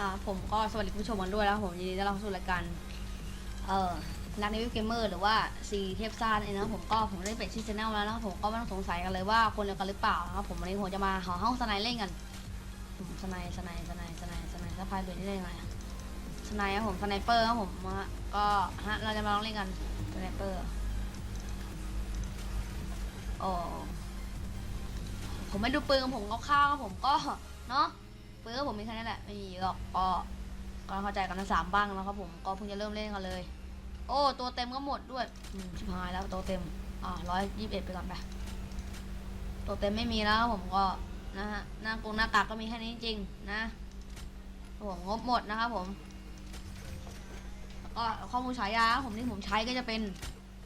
อ่าผมก็สวัสดีผู้ชมกันด้วยแล้วผมยินดีต้อนรับเข้าสู่รายการเอ่อนักนิวเกมเมอร์หรือว่าซีเทพซ่านเองนะครับผมก็ผมได้เป็นชื่อช anel แล้วนะผมก็ไม่ต้องสงสัยกันเลยว่าคนเดียวกันหรือเปล่านะครับผมวันนี้ผมจะมาหาห้องสไนเล่นกันผมสไนสไนสไนสไนสไนสไนเป็นได้ยังไงสไนครับผมสไนเปอร์ครับผมก็ฮะเราจะมาลองเล่นกันสไนเปอร์โอ้ผมไม่ดูปืนผมคร่าวๆผมก็เนาะ ปืนก็ผมมีแค่นี้แหละไม่มีเยอะหรอกก็ก็เข้าใจกันทั้งสามบ้างแล้วครับผมก็เพิ่งจะเริ่มเล่นกันเลย โอ้ ตัวเต็มก็หมดด้วยอืมชิบหายแล้วตัวเต็มอ่าร้อยยี่สิบเอ็ดไปก่อนไปตัวเต็มไม่มีแล้วผมก็นะฮะหน้ากงหน้ากากก็มีแค่นี้จริงๆนะผมงบหมดนะครับผมแล้วก็ข้อมูลฉายาผมที่ผมใช้ก็จะเป็น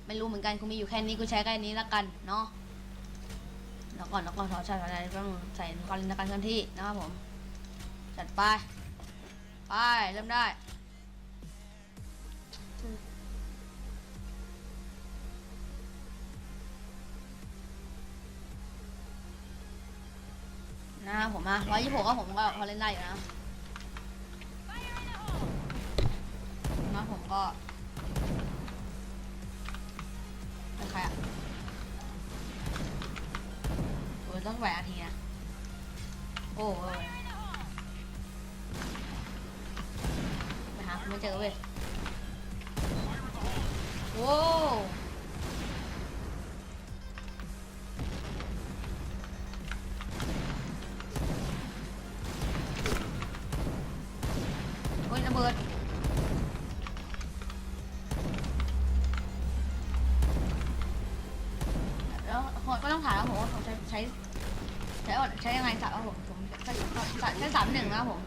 ไม่รู้เหมือนกันกูมีอยู่แค่นี้กูใช้แค่นี้แล้วกันเนาะแล้วก่อนแล้วก็ถอดใช้อะไรต้องใส่ก่อนในการเคลื่อนที่นะครับผม จัดไป ไป เริ่มได้นะผมนะร้อยยี่สิบหกก็ผมก็พอเล่นได้อยู่นะนะผมก็เป็นใครอะโอ้ยต้องแหวนทีนะโอ้ยาคุณไม่เจอเว้ยโว้วโอ้ยระเบิดแล้วก็ต้องถามแล้วผมว่าเขาใช้ใช้ใช้ใช้ยังไงสามครับผมผมใช้ใช้สามหนึ่งนะครับผม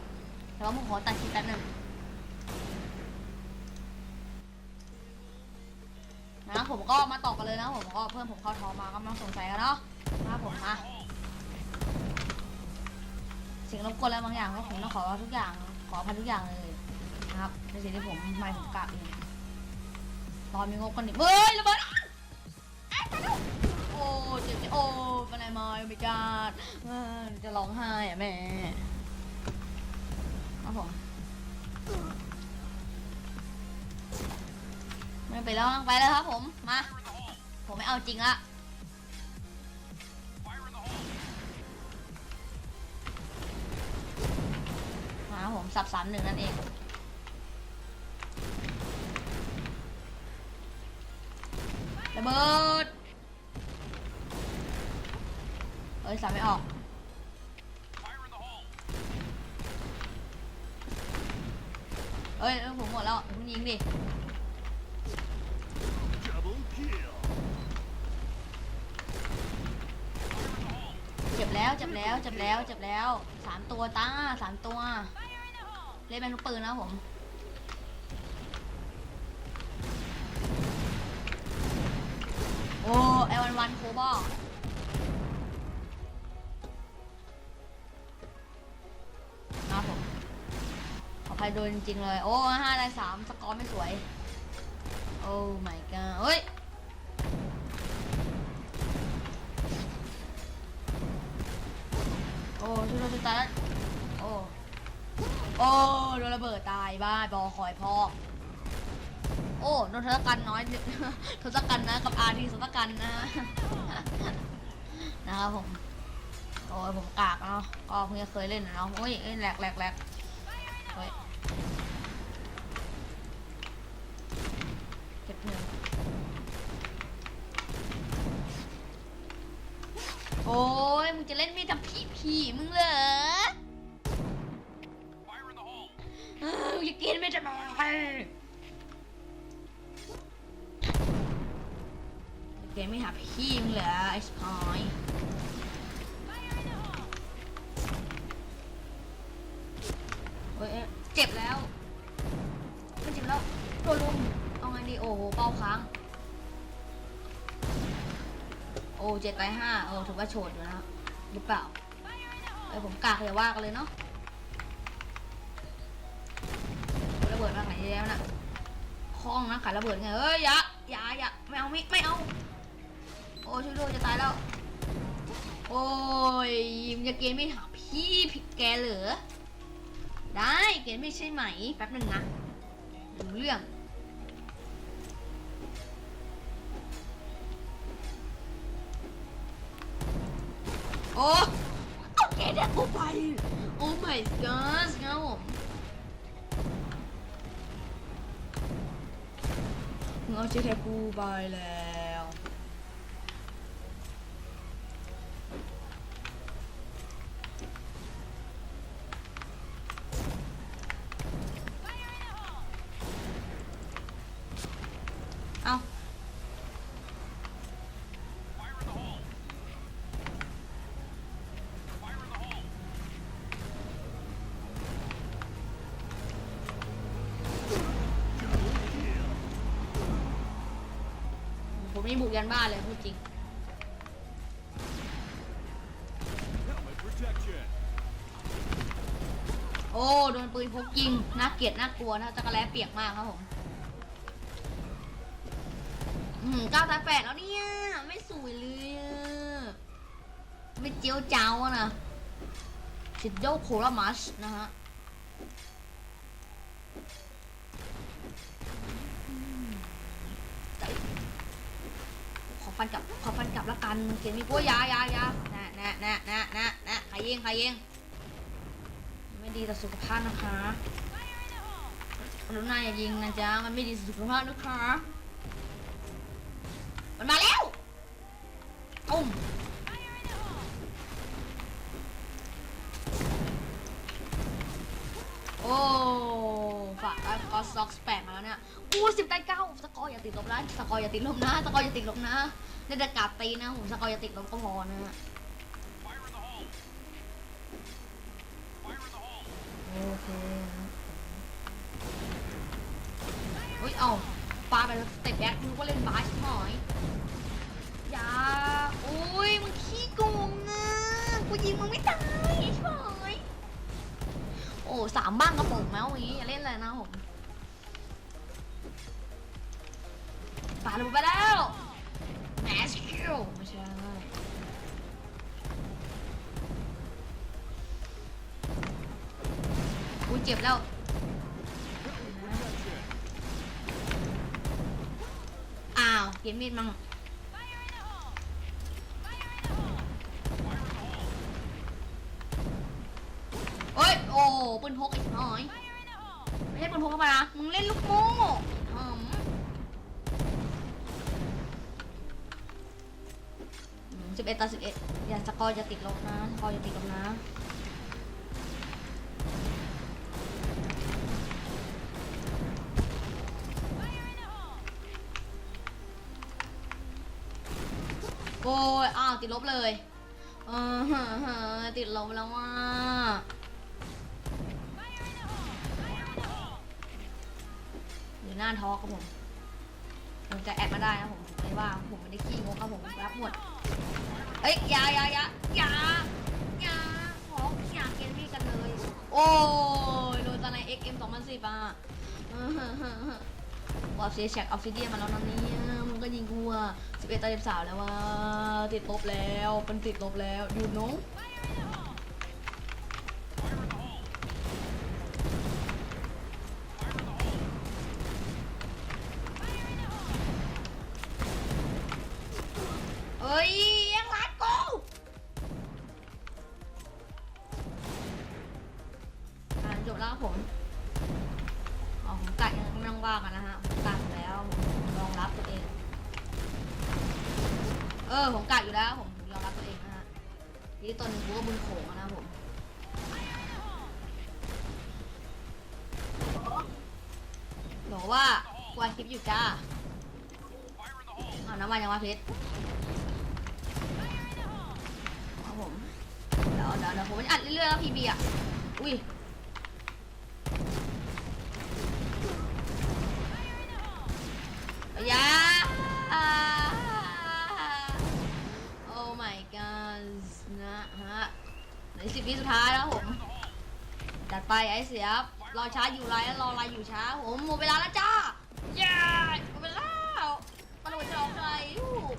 แต่ว่าผมขอตัดคลิปแป๊บหนึง ผมก็มาต่อกันเลยนะผมก็เพื่อนผมเข้าท้อมาก็ไม่ต้องสงสัยกันเนาะนะครับผมมาเสียงรบกวนอะไรบางอย่างก็ผมต้องขอทุกอย่างขออภัยทุกอย่างเลยนะครับในสิ่งที่ผมไม่ผมกลับเองตอนมีงบกันดิเฮ้ยระเบิดเอ้ยไปดูโอ้เจ็บโอ้เป็นไรมาไม่กล้าจะร้องไห้อะแม่ครับผม ไปแล้วไปแล้วครับผมมา ผมไม่เอาจริงละมาผมสับสามหนึ่งนั่นเองระเบิดเอ้ยสับไม่ออกเอ้ยผมหมดแล้วคุณยิงดิ Double kill. เจ็บ แล้วจ็บแล้วจ็บแล้วจ็บแล้วสามตัวตาสามตัว เล่นเป็นลูกปืนนะผมโอ้ไอวันวันโคบอลนะผมขอภัยโดนจริงเลย โอ้ห้าได้สามสกอร์ไม่สวย โอ้ my god เฮ้ย ช่วยด้ช่วยตายแล้วโอ้โอ้โดนระเบิดตายบ้าบอคอยพ่อโอ้โดนทศกัณฐ์น้อยทศกัณฐ์นะกับอาทีทศกัณฐ์นะนะครับผมโอ้ยผมกากเนาะก็เพิ่งเคยเล่นเนาะโอ้ยเอ้ยแหลกแหลกแหลกเฮ้ยเก็บหนึ่งโอ้ยมึงจะเล่นมีดกับพี่ ผีมึงเหรอเอออย่ากินไม่จะมาเกมไม่หาพี่มึงเหรอไอ้สปอยเฮ้ยเจ็บแล้วไม่เจ็บแล้วตัวลุมเอาไงดีโอ้โหเป้าค้างโอ้เจ็ดไปห้าโอ้ถือว่าโฉดอยู่นะครับหรือเปล่า เอ้ยผมกากอย่าว่ากันเลยเนาะระเบิดมาไหนเยอะแยะน่ะคล้องนะขายระเบิดไงเอ้ยอย่าอย่าอย่าไม่เอาไม่ไม่เอา โอ้ช่วยด้วยจะตายแล้ว โอ้ยมึงจะเกณฑ์ไม่หาพี่ผิดแกเหรอได้เกณฑ์ไม่ใช่ไหมแป๊บหนึ่งนะรู้เรื่องโอ้ โอเคเดี๋ยวกูไป โอ้ my god ครับผมเงาชื่อแทกูไปแล้ว ผมนี่บุกยันบ้านเลยพูดจริง โอ้โดนปืนพกยิงน่าเกลียดน่ากลัวนะจักรแล้เปียกมากครับผมอืมเก้าตาแปดแล้วเนี่ยไม่สวยเลยอะไม่เจียวเจ้าอะนะสิดโยโครามัสนะฮะขอ ฟันกลับขอฟันกลับละกันเขียนมีกลัวยายายานะนะนะนะนะนะใครยิงใครยิงไม่ดีต่อสุขภาพนะคะกรุณาอย่ายิงนะจ๊ะมันไม่ดีต่อสุขภาพนะคะมันมาแล้วตุ้มโอ้ฝากได้ก็ซ็อกแปดมาแล้วเนี่ยอู้สิบได้เก้าสกอร์อย่าติดลบนะสกอร์อย่าติดลบนะสกอร์อย่าติดลบนะ ในแต่กาดตีนะผมสกอร์อย่าติดลบก็พอนะ Fire in the hole! Fire in the hole! โอเคเฮ้ยเอาปาไปแล้วสเต็ปแบ็คมึงก็เล่นบาสหน่อยอย่าโอ้ยมึงขี้โกงนะกูยิงมึงไม่ตายใช่ไหมโอ้สามบ้างกระโปรงแมวอย่างงี้อย่าเล่นเลยนะผมปาระเบิดไปแล้ว เจ็บแล้ว อ้าวเก็บมีดมั่งเอ้ย โอ้ปืนพกอีกหน่อย ไม่ใช่ปืนพกธรรมดามึงเล่นลูกโม่หอมสิบเอ็ดต่อสิบเอ็ดอย่าสกอร์จะติดลบนะ สกอร์จะติดลบนะ อ้ยอ้าวติดลบเลยเออฮะฮะติดลบแล้วว่าอยู่หน้าท้อครับผมผมจะแอดมาได้นะผมผมไม่ว่าผมไม่ได้ขี้งกครับผมรับหมดเอ้ยยายายายายาขออย่าเกนพี่กันเลย โอ้ยโดนตอนใน XM 2010อะอื้อหือหือหือว่าเสียแชกออฟซิเดียมาแล้วนะเนี่ยมึง ก็ยิงกูอะ11ต่อ13แล้วว่าติดลบแล้วเป็นติดลบแล้วอยู่น้องเอ้ยยังรัดกูอ่าจบแล้วผมอ๋อผมกัดยังไม่ต้องว่ากันนะฮะผมกัดแล้วผมยอมรับตัวเอง เออผมกัดอยู่แล้วผมยอมรับตัวเองนะฮะทีนี้ตัวหนึ่งกูก็บุญโขงนะผมบอกว่ากูอัดคลิปอยู่จ้า Fire in the hole! อ้าน้ำมันยังว่าเพชรครับผมเดี๋ยวเดี๋ยวเดี๋ยวผมจะอัดเรื่อยๆแล้วพีบีอะอุ้ย ในสิบวิสุดท้ายแล้วผมจัดไปไอ้เสียบรอช้าอยู่ไรแล้วรออะไรอยู่ช้าผมหมดเวลาแล้วจ้าเย้หมดเวลาตำรวจจะออกอะไรลูก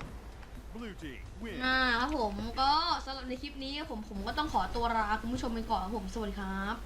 Blue team win! นะครับผมก็สำหรับในคลิปนี้ผมผมก็ต้องขอตัวลาคุณผู้ชมไปก่อนครับผมสวัสดีครับ